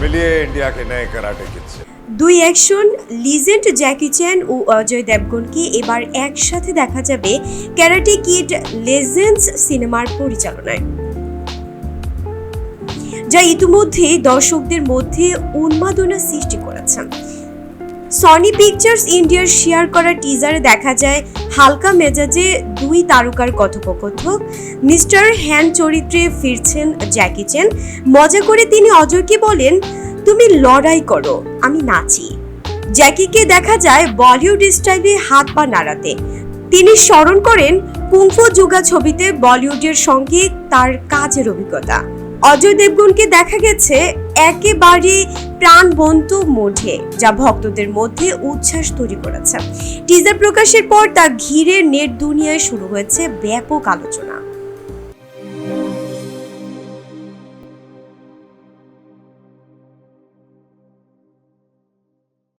मिलिए इंडिया के नए कराटे किड से দুই অ্যাকশন লিজেন্ড জ্যাকি চ্যান ও অজয় দেবগনকে এবার একসাথে দেখা যাবে ক্যারাটে কিড লেজেন্ডস সিনেমার পরিচালনায় যা ইতিমধ্যে দর্শকদের মধ্যে উন্মাদনা সৃষ্টি করেছে সনি পিকচার্স ইন্ডিয়ার শেয়ার করা টিজারে দেখা যায়, হালকা মেজাজে দুই তারকার কথোপকথক মিস্টার হ্যান চরিত্রে ফিরছেন জ্যাকি চেন মজা করে তিনি অজয়কে বলেন, তুমি লড়াই করো, আমি নাচি। জ্যাকিকে দেখা যায় বলিউড স্টাইলে হাত পা নাড়াতে। তিনি স্মরণ করেন, কুংফু যুগা ছবিতে বলিউডের সঙ্গে তার কাজের অভিজ্ঞতা। অজয় দেবগনকে দেখা গেছে একেবারে প্রাণবন্ত মোঢে, যা ভক্তদের মধ্যে উচ্ছ্বাস তৈরি করেছে। টিজার প্রকাশের পর তা ঘিরে নেট দুনিয়ায় শুরু হয়েছে ব্যাপক আলোচনা।